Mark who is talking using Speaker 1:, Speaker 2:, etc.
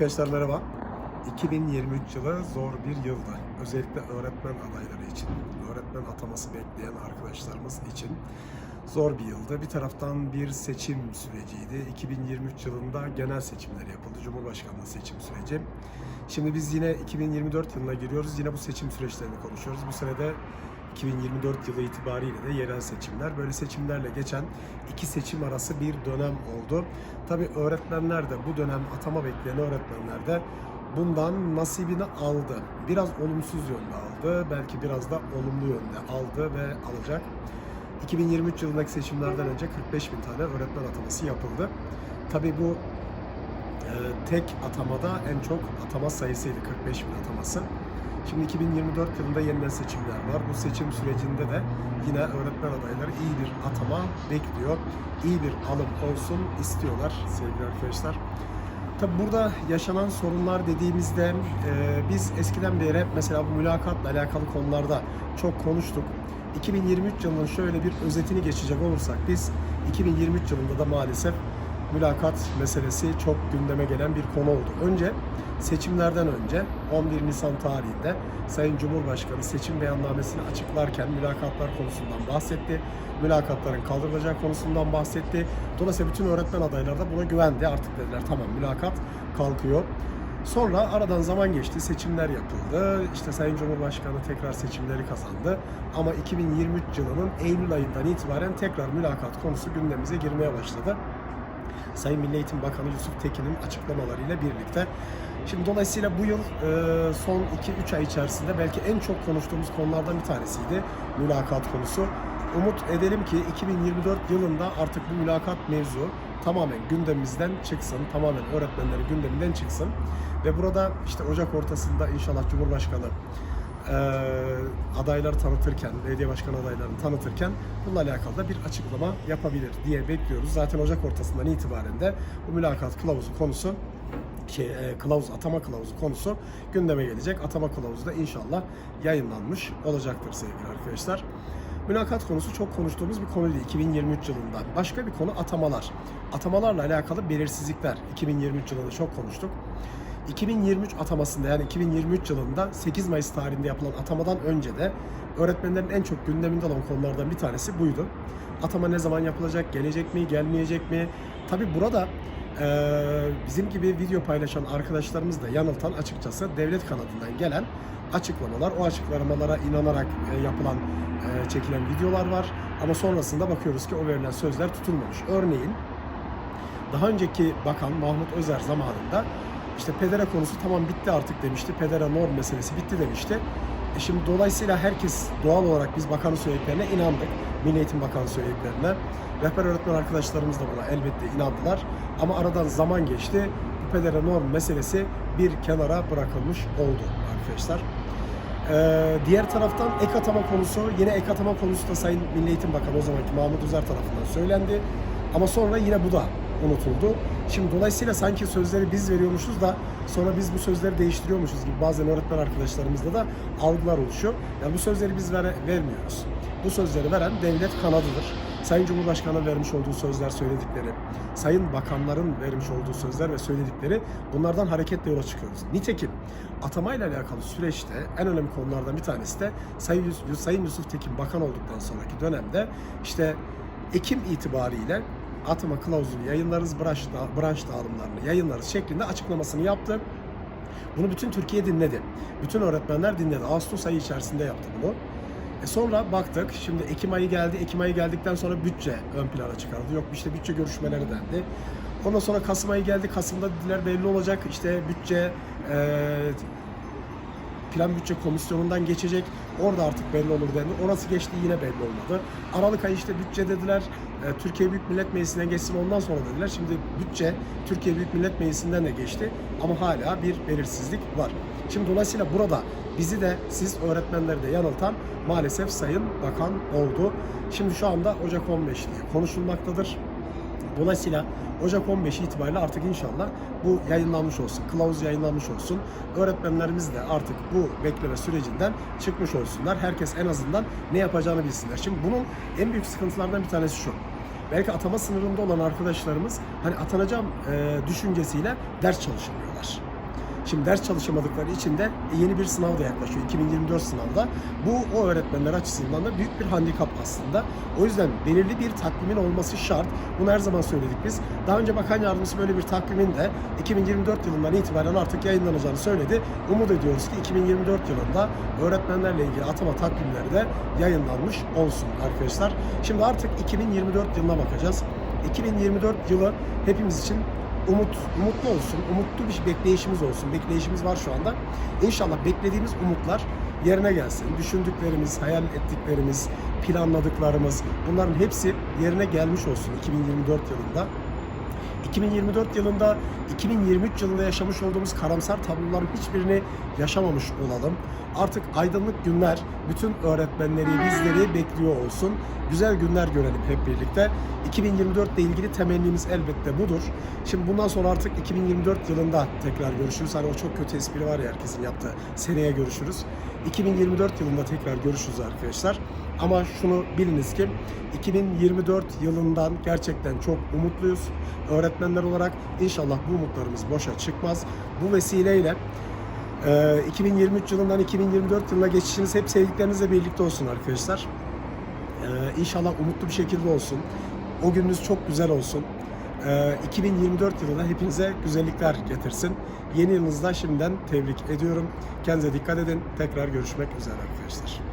Speaker 1: Arkadaşlar merhaba. 2023 yılı zor bir yıldı. Özellikle öğretmen adayları için, öğretmen ataması bekleyen arkadaşlarımız için zor bir yıldı. Bir taraftan bir seçim süreciydi. 2023 yılında genel seçimler yapıldı. Cumhurbaşkanlığı seçim süreci. Şimdi biz yine 2024 yılına giriyoruz. Yine bu seçim süreçlerini konuşuyoruz. Bu sene de 2024 yılı itibariyle de yerel seçimler. Böyle seçimlerle geçen iki seçim arası bir dönem oldu. Tabi öğretmenler de bu dönem atama bekleyen öğretmenler de bundan nasibini aldı. Biraz olumsuz yönde aldı. Belki biraz da olumlu yönde aldı ve alacak. 2023 yılındaki seçimlerden önce 45 bin tane öğretmen ataması yapıldı. Tabi bu e, tek atamada en çok atama sayısıydı 45 bin ataması. Şimdi 2024 yılında yeniden seçimler var. Bu seçim sürecinde de yine öğretmen adayları iyi bir atama bekliyor. İyi bir alım olsun istiyorlar sevgili arkadaşlar. Tabi burada yaşanan sorunlar dediğimizde e, biz eskiden beri mesela bu mülakatla alakalı konularda çok konuştuk. 2023 yılının şöyle bir özetini geçecek olursak biz 2023 yılında da maalesef mülakat meselesi çok gündeme gelen bir konu oldu. Önce seçimlerden önce 11 Nisan tarihinde Sayın Cumhurbaşkanı seçim beyannamesini açıklarken mülakatlar konusundan bahsetti. Mülakatların kaldırılacağı konusundan bahsetti. Dolayısıyla bütün öğretmen adayları da buna güvendi. Artık dediler tamam mülakat kalkıyor. Sonra aradan zaman geçti, seçimler yapıldı. İşte Sayın Cumhurbaşkanı tekrar seçimleri kazandı. Ama 2023 yılının Eylül ayından itibaren tekrar mülakat konusu gündemimize girmeye başladı. Sayın Milli Eğitim Bakanı Yusuf Tekin'in açıklamalarıyla birlikte. Şimdi dolayısıyla bu yıl e, son 2-3 ay içerisinde belki en çok konuştuğumuz konulardan bir tanesiydi mülakat konusu. Umut edelim ki 2024 yılında artık bu mülakat mevzu tamamen gündemimizden çıksın, tamamen öğretmenlerin gündeminden çıksın. Ve burada işte Ocak ortasında inşallah Cumhurbaşkanı e, adayları tanıtırken, belediye başkan adaylarını tanıtırken bununla alakalı da bir açıklama yapabilir diye bekliyoruz. Zaten Ocak ortasından itibaren de bu mülakat kılavuzu konusu şey, e, kılavuz atama kılavuzu konusu gündeme gelecek. Atama kılavuzu da inşallah yayınlanmış olacaktır sevgili arkadaşlar. Mülakat konusu çok konuştuğumuz bir konuydu 2023 yılında. Başka bir konu atamalar. Atamalarla alakalı belirsizlikler 2023 yılında çok konuştuk. 2023 atamasında yani 2023 yılında 8 Mayıs tarihinde yapılan atamadan önce de öğretmenlerin en çok gündeminde olan konulardan bir tanesi buydu. Atama ne zaman yapılacak, gelecek mi, gelmeyecek mi? Tabi burada eee, bizim gibi video paylaşan arkadaşlarımız da yanıltan açıkçası devlet kanadından gelen açıklamalar, o açıklamalara inanarak e, yapılan, e, çekilen videolar var. Ama sonrasında bakıyoruz ki o verilen sözler tutulmamış. Örneğin daha önceki bakan Mahmut Özer zamanında işte pedere konusu tamam bitti artık demişti. Pedere norm meselesi bitti demişti. E şimdi dolayısıyla herkes doğal olarak biz bakanın söylediklerine inandık. Milli Eğitim Bakanı söylediklerine. Rehber öğretmen arkadaşlarımız da buna elbette inandılar. Ama aradan zaman geçti. Bu pedere norm meselesi bir kenara bırakılmış oldu arkadaşlar. Ee, diğer taraftan ek atama konusu, yine ek atama konusu da Sayın Milli Eğitim Bakanı o zamanki Mahmut Özer tarafından söylendi. Ama sonra yine bu da unutuldu. Şimdi dolayısıyla sanki sözleri biz veriyormuşuz da sonra biz bu sözleri değiştiriyormuşuz gibi bazen öğretmen arkadaşlarımızda da algılar oluşuyor. Yani bu sözleri biz vere, vermiyoruz. Bu sözleri veren devlet kanadıdır. Sayın Cumhurbaşkanı vermiş olduğu sözler, söyledikleri, sayın bakanların vermiş olduğu sözler ve söyledikleri bunlardan hareketle yola çıkıyoruz. Nitekim atamayla alakalı süreçte en önemli konulardan bir tanesi de Sayın, sayın Yusuf Tekin bakan olduktan sonraki dönemde işte Ekim itibariyle atama kılavuzunu yayınlarız, branş, branş dağılımlarını yayınlarız şeklinde açıklamasını yaptı. Bunu bütün Türkiye dinledi. Bütün öğretmenler dinledi. Ağustos ayı içerisinde yaptı bunu. E sonra baktık, şimdi Ekim ayı geldi. Ekim ayı geldikten sonra bütçe ön plana çıkarıldı. Yok işte bütçe görüşmeleri dendi. Ondan sonra Kasım ayı geldi. Kasım'da dediler belli olacak. İşte bütçe e, plan bütçe komisyonundan geçecek. Orada artık belli olur dendi. Orası geçti yine belli olmadı. Aralık ayı işte bütçe dediler. e, Türkiye Büyük Millet Meclisi'ne geçsin ondan sonra dediler. Şimdi bütçe Türkiye Büyük Millet Meclisi'nden de geçti. Ama hala bir belirsizlik var. Şimdi dolayısıyla burada bizi de siz öğretmenleri de yanıltan maalesef Sayın Bakan oldu. Şimdi şu anda Ocak 15 diye konuşulmaktadır. Dolayısıyla Ocak 15 itibariyle artık inşallah bu yayınlanmış olsun, kılavuz yayınlanmış olsun. Öğretmenlerimiz de artık bu bekleme sürecinden çıkmış olsunlar. Herkes en azından ne yapacağını bilsinler. Şimdi bunun en büyük sıkıntılardan bir tanesi şu. Belki atama sınırında olan arkadaşlarımız hani atanacağım e, düşüncesiyle ders çalışamıyorlar. Şimdi ders çalışamadıkları için de yeni bir sınav da yaklaşıyor. 2024 sınavda. Bu o öğretmenler açısından da büyük bir handikap aslında. O yüzden belirli bir takvimin olması şart. Bunu her zaman söyledik biz. Daha önce bakan yardımcısı böyle bir takvimin de 2024 yılından itibaren artık yayınlanacağını söyledi. Umut ediyoruz ki 2024 yılında öğretmenlerle ilgili atama takvimleri de yayınlanmış olsun arkadaşlar. Şimdi artık 2024 yılına bakacağız. 2024 yılı hepimiz için umut, umutlu olsun, umutlu bir bekleyişimiz olsun. Bekleyişimiz var şu anda. İnşallah beklediğimiz umutlar yerine gelsin. Düşündüklerimiz, hayal ettiklerimiz, planladıklarımız bunların hepsi yerine gelmiş olsun 2024 yılında. 2024 yılında 2023 yılında yaşamış olduğumuz karamsar tabloların hiçbirini yaşamamış olalım. Artık aydınlık günler bütün öğretmenleri, bizleri bekliyor olsun. Güzel günler görelim hep birlikte. 2024 ile ilgili temennimiz elbette budur. Şimdi bundan sonra artık 2024 yılında tekrar görüşürüz. Hani o çok kötü espri var ya herkesin yaptığı. Seneye görüşürüz. 2024 yılında tekrar görüşürüz arkadaşlar. Ama şunu biliniz ki 2024 yılından gerçekten çok umutluyuz. Öğretmenler olarak inşallah bu umutlarımız boşa çıkmaz. Bu vesileyle e, 2023 yılından 2024 yılına geçişiniz hep sevdiklerinizle birlikte olsun arkadaşlar. E, İnşallah umutlu bir şekilde olsun. O gününüz çok güzel olsun. E, 2024 yılında hepinize güzellikler getirsin. Yeni yılınızda şimdiden tebrik ediyorum. Kendinize dikkat edin. Tekrar görüşmek üzere arkadaşlar.